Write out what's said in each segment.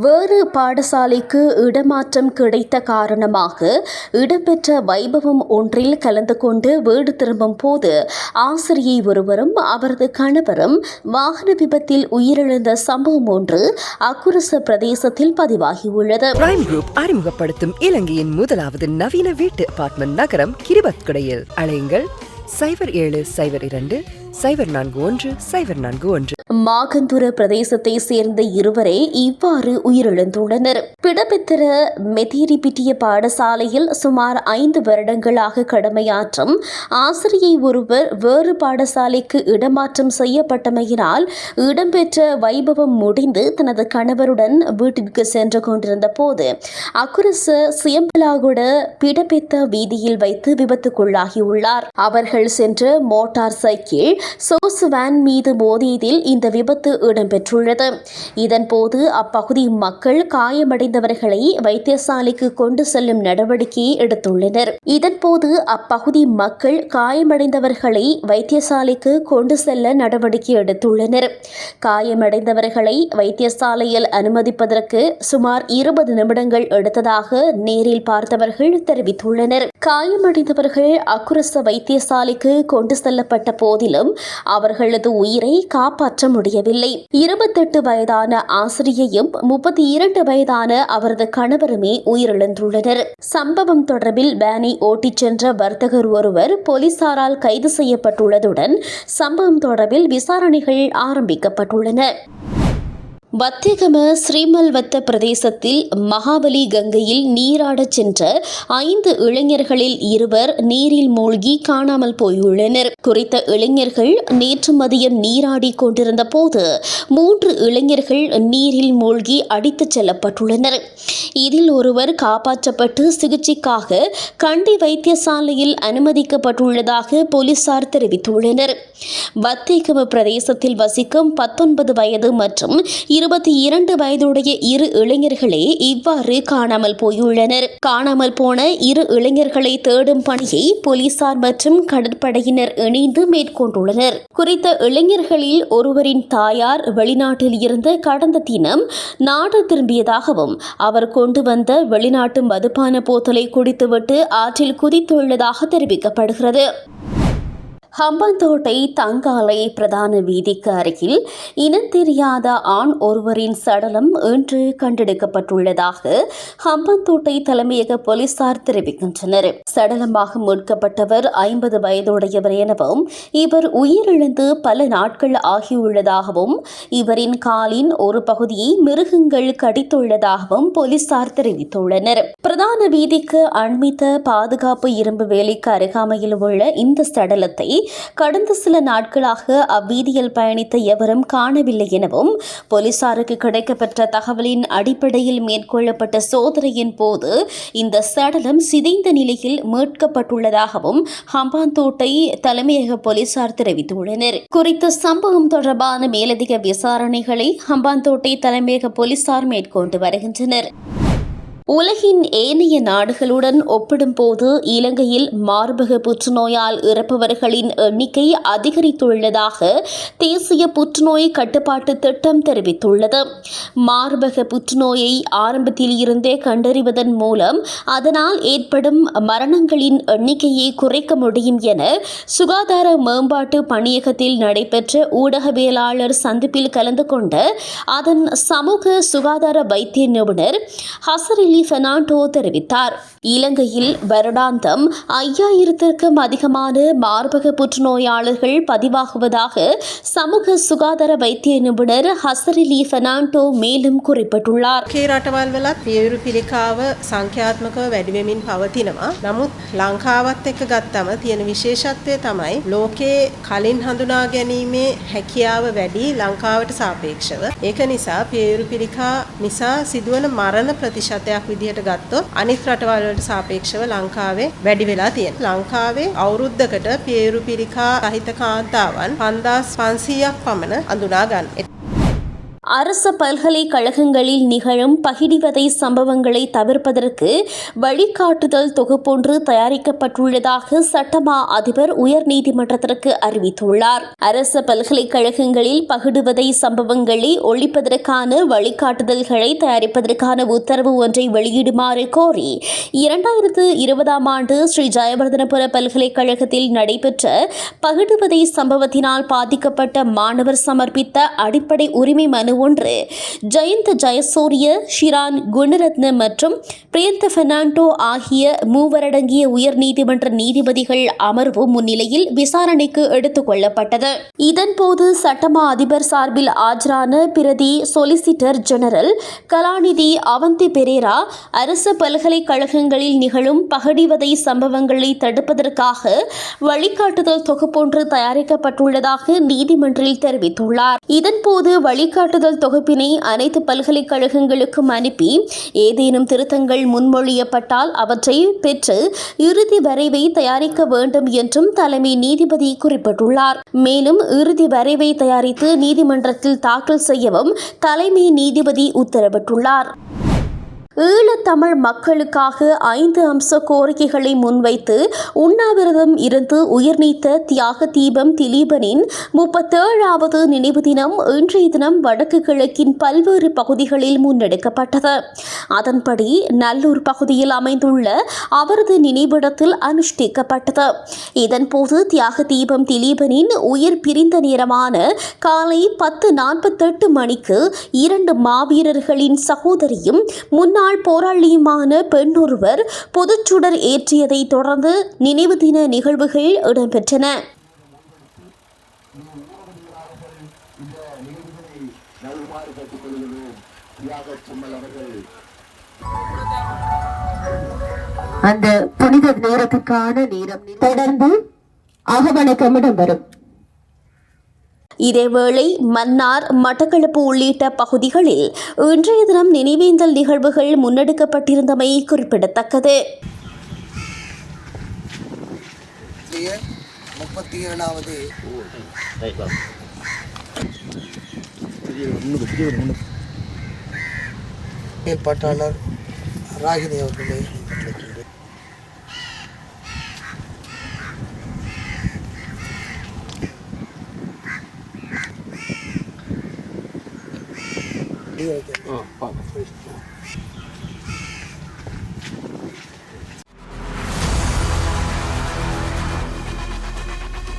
வேறு பாடசாலைக்கு இடமாற்றம் கிடைத்த காரணமாக இடம்பெற்ற வைபவம் ஒன்றில் கலந்து கொண்டு வீடு திரும்பும் போது ஆசிரியை ஒருவரும் அவரது கணவரும் வாகன விபத்தில் உயிரிழந்த சம்பவம் ஒன்று அக்குரச பிரதேசத்தில் பதிவாகியுள்ளது. பிரைம் குரூப் அறிமுகப்படுத்தும் இலங்கையின் முதலாவது நவீன வீட்டு அபார்ட்மெண்ட் நகரம் கிரிபத்குடையில். அலையுங்கள். சைபர் ஏழு சைபர் இரண்டு சைபர் நான்கு ஒன்று சைபர் நான்கு ஒன்று. மாகந்துர பிரதேசத்தை சேர்ந்த இருவரே இவ்வாறு உயிரிழந்துள்ளனர். பிடபெத்திர மெதீரிபிட்டிய பாடசாலையில் சுமார் ஐந்து வருடங்களாக கடமையாற்றும் ஆசிரியை ஒருவர் வேறு பாடசாலைக்கு இடமாற்றம் செய்யப்பட்டமையினால் இடம்பெற்ற வைபவம் முடிந்து தனது கணவருடன் வீட்டிற்கு சென்று கொண்டிருந்த போது அக்குரச சியம்பலாகுட பிடபெத்த வீதியில் வைத்து விபத்துக்குள்ளாகியுள்ளார். அவர்கள் சென்ற மோட்டார் சைக்கிள் சோஸ் வேன் மீது மோதியதில் இந்த விபத்து இடம்பெற்றுள்ளது. இதன்போது அப்பகுதி மக்கள் காயமடைந்தவர்களை வைத்தியசாலைக்கு கொண்டு செல்லும் நடவடிக்கையை எடுத்துள்ளனர். இதன்போது அப்பகுதி மக்கள் காயமடைந்தவர்களை வைத்தியசாலைக்கு கொண்டு செல்ல நடவடிக்கை எடுத்துள்ளனர். காயமடைந்தவர்களை வைத்தியசாலையில் அனுமதிப்பதற்கு சுமார் இருபது நிமிடங்கள் எடுத்ததாக நேரில் பார்த்தவர்கள் தெரிவித்துள்ளனர். காயமடைந்தவர்கள் அக்குரச வைத்தியசாலைக்கு கொண்டு செல்லப்பட்ட போதிலும் அவர்களது உயிரை காப்பாற்ற முடியவில்லை. இருபத்தெட்டு வயதான ஆசிரியையும் முப்பத்தி இரண்டு வயதான அவரது கணவருமே உயிரிழந்துள்ளனர். சம்பவம் தொடர்பில் வேனை ஓட்டிச் சென்ற வர்த்தகர் ஒருவர் போலீசாரால் கைது செய்யப்பட்டுள்ளதுடன் சம்பவம் தொடர்பில் விசாரணைகள் ஆரம்பிக்கப்பட்டுள்ளன. வத்திகம ஸ்ரீமல்வத்த பிரதேசத்தில் மகாபலி கங்கையில் நீராடச் சென்ற ஐந்து இளைஞர்களில் இருவர் நீரில் மூழ்கி காணாமல் போயுள்ளனர். குறித்த இளைஞர்கள் நேற்று மதியம் நீராடி கொண்டிருந்த போது மூன்று இளைஞர்கள் நீரில் மூழ்கி அடித்துச் செல்லப்பட்டுள்ளனர். இதில் ஒருவர் காப்பாற்றப்பட்டு சிகிச்சைக்காக கண்டி வைத்தியசாலையில் அனுமதிக்கப்பட்டுள்ளதாக போலீசார் தெரிவித்துள்ளனர். வத்தேகம பிரதேசத்தில் வசிக்கும் பத்தொன்பது வயது மற்றும் இருபத்தி இரண்டு வயதுடைய இரு இளைஞர்களே இவ்வாறு காணாமல் போயுள்ளனர். காணாமல் போன இரு இளைஞர்களை தேடும் பணியை போலீசார் மற்றும் கடற்படையினர் இணைந்து மேற்கொண்டுள்ளனர். குறித்த இளைஞர்களில் ஒருவரின் தாயார் வெளிநாட்டில் இருந்து கடந்த தினம் நாடு திரும்பியதாகவும் அவர் கொண்டு வந்த வெளிநாட்டு மதுபான போத்தலை குடித்துவிட்டு ஆற்றில் குதித்துள்ளதாக தெரிவிக்கப்படுகிறது. ஹம்பந்தோட்டை தங்காலை பிரதான வீதிக்கு அருகில் இனம் தெரியாத ஆண் ஒருவரின் சடலம் இன்று கண்டெடுக்கப்பட்டுள்ளதாக ஹம்பந்தோட்டை தலைமையக போலீசார் தெரிவிக்கின்றனர். சடலமாக மீட்கப்பட்டவர் ஐம்பது வயதுடையவர் எனவும் இவர் உயிரிழந்து பல நாட்கள் ஆகியுள்ளதாகவும் இவரின் காலின் ஒரு பகுதியை மிருகங்கள் கடித்துள்ளதாகவும் போலீசார் தெரிவித்துள்ளனர். பிரதான வீதிக்கு அண்மித்த பாதுகாப்பு இரும்பு வேலைக்கு அருகாமையில் உள்ள இந்த சடலத்தை கடந்த சில நாட்களாக அவ்வீதியில் பயணித்த எவரும் காணவில்லை எனவும் போலீசாருக்கு கிடைக்கப்பெற்ற தகவலின் அடிப்படையில் மேற்கொள்ளப்பட்ட சோதனையின் போது இந்த சடலம் சிதைந்த நிலையில் மீட்கப்பட்டுள்ளதாகவும் ஹம்பாந்தோட்டை தலைமையக போலீசார் தெரிவித்துள்ளனர். குறித்த சம்பவம் தொடர்பான மேலதிக விசாரணைகளை ஹம்பாந்தோட்டை தலைமையக போலீசார் மேற்கொண்டு வருகின்றனர். உலகின் ஏனைய நாடுகளுடன் ஒப்பிடும்போது இலங்கையில் மார்பக புற்றுநோயால் இறப்பவர்களின் எண்ணிக்கை அதிகரித்துள்ளதாக தேசிய புற்றுநோய் கட்டுப்பாட்டு திட்டம் தெரிவித்துள்ளது. மார்பக புற்றுநோயை ஆரம்பத்தில் இருந்தே கண்டறிவதன் மூலம் அதனால் ஏற்படும் மரணங்களின் எண்ணிக்கையை குறைக்க முடியும் என சுகாதார மேம்பாட்டு பணியகத்தில் நடைபெற்ற ஊடகவியலாளர் சந்திப்பில் கலந்து கொண்ட அதன் சமூக சுகாதார வைத்திய நிபுணர் ஹசரிலி பெர்னாண்டோ தெரிவித்தார் இலங்கையில் வருடாந்தம் ஐயாயிரத்திற்கும் அதிகமான மார்பக புற்றுநோயாளர்கள் பதிவாகுவதாக சமூக சுகாதார வைத்திய நிபுணர் ஹசரிலி பெர்னாண்டோ மேலும் குறிப்பிட்டுள்ளார் ලෝකේ රටවල් වලත් පියවරු පිළිකාව සංඛ්‍යාත්මකව වැඩිවෙමින් පවතිනවා. නමුත් ලංකාවත් එක්ක ගත්තම තියෙන විශේෂත්වය තමයි ලෝකේ කලින් හඳුනා ගැනීමේ හැකියාව වැඩි ලංකාවට සාපේක්ෂව. ඒක නිසා පියවරු පිළිකා නිසා සිදුවන මරණ ප්‍රතිශතයක් විදිහට ගත්තොත් අනිත් රටවල් වලට සාපේක්ෂව ලංකාවේ වැඩි වෙලා තියෙනවා. ලංකාවේ අවුරුද්දකට පියවරු පිළිකා සහිත කාන්තාවන් 5500ක් පමණ අඳුනා ගන්න. அரச பல்கலைக்கழகங்களில் நிகழும் பகிடிவதை சம்பவங்களை தவிர்ப்பதற்கு வழிகாட்டுதல் தொகுப்பொன்று தயாரிக்கப்பட்டுள்ளதாக சட்டமா அதிபர் உயர்நீதிமன்றத்திற்கு அறிவித்துள்ளார். அரச பல்கலைக்கழகங்களில் பகிடுவதை சம்பவங்களை ஒழிப்பதற்கான வழிகாட்டுதல்களை தயாரிப்பதற்கான உத்தரவு ஒன்றை வெளியிடுமாறு கோரி இரண்டாயிரத்து இருபதாம் ஆண்டு ஸ்ரீ ஜெயவர்தனபுர பல்கலைக்கழகத்தில் நடைபெற்ற பகிடுவதை சம்பவத்தினால் பாதிக்கப்பட்ட மாணவர் சமர்ப்பித்த அடிப்படை உரிமை மனு ஒன்று. ஜெயந்த் ஜெயசூரிய ஷிரான் குணரத்ன மற்றும் பிரியந்த பெர்னாண்டோ ஆகிய மூவரடங்கிய உயர்நீதிமன்ற நீதிபதிகள் அமர்வு முன்னிலையில் விசாரணைக்கு எடுத்துக் கொள்ளப்பட்டது. இதன்போது சட்டமா அதிபர் சார்பில் ஆஜரான பிரதி சொலிசிட்டர் ஜெனரல் கலாநிதி அவந்தி பெரேரா அரசு பல்கலைக்கழகங்களில் நிகழும் பகடிவதை சம்பவங்களை தடுப்பதற்காக வழிகாட்டுதல் தொகுப்பொன்று தயாரிக்கப்பட்டுள்ளதாக நீதிமன்றில் தெரிவித்துள்ளார். இதன்போது வழிகாட்டுதல் தொகுப்பினை அனைத்து பல்கலைக்கழகங்களுக்கும் அனுப்பி ஏதேனும் திருத்தங்கள் முன்மொழியப்பட்டால் அவற்றை பெற்று இறுதி வரைவை தயாரிக்க வேண்டும் என்றும் தலைமை நீதிபதி குறிப்பிட்டுள்ளார். மேலும் இறுதி வரைவை தயாரித்து நீதிமன்றத்தில் தாக்கல் செய்யவும் தலைமை நீதிபதி உத்தரவிட்டுள்ளார். ஈழத்தமிழ் மக்களுக்காக ஐந்து அம்ச கோரிக்கைகளை முன்வைத்து உண்ணாவிரதம் இருந்து உயிர்நீத்த தியாக தீபம் திலீபனின் முப்பத்தேழாவது நினைவு தினம் இன்றைய தினம் வடக்கு கிழக்கின் பல்வேறு பகுதிகளில் முன்னெடுக்கப்பட்டது. அதன்படி நல்லூர் பகுதியில் அமைந்துள்ள அவரது நினைவிடத்தில் அனுஷ்டிக்கப்பட்டது. இதன்போது தியாக தீபம் திலீபனின் உயிர் பிரிந்த நேரமான காலை பத்து நாற்பத்தெட்டு மணிக்கு இரண்டு மாவீரர்களின் சகோதரியும் முன்னாள் போராளியுமான பெண்ணொருவர் பொதுச்சுடர் ஏற்றியதை தொடர்ந்து நினைவு தின நிகழ்வுகள் இடம்பெற்றன. அந்த புனித நேரத்துக்கான நேரம் தொடர்ந்து அகவணக்கம் இடம்பெறும் இதேவேளை மன்னார் மட்டக்களப்பு உள்ளிட்ட பகுதிகளில் இன்றைய தினம் நினைவேந்தல் நிகழ்வுகள் முன்னெடுக்கப்பட்டிருந்தமை குறிப்பிடத்தக்கது. முப்பத்தி ஏழாவது ராகினி அவர்களே. இலங்கையில்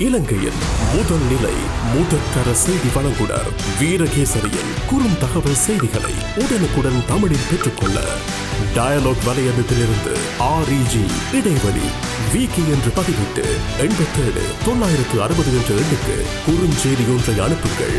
இலங்கையின் முதல் நிலை முதற்கர செய்தி வழங்குனர் வீரகேசரியின் குறும் தகவல் செய்திகளை உடனுக்குடன் தமிழில் பெற்றுக்கொள்ள டயலாக் வலையமைப்பிலிருந்து ஆர்இஜி இடைவெளி விகி என்று பதிவிட்டு எண்பத்தேழு தொள்ளாயிரத்து அறுபது என்ற எண்ணுக்கு குறுஞ்செய்தி ஒன்றை அனுப்புங்கள்.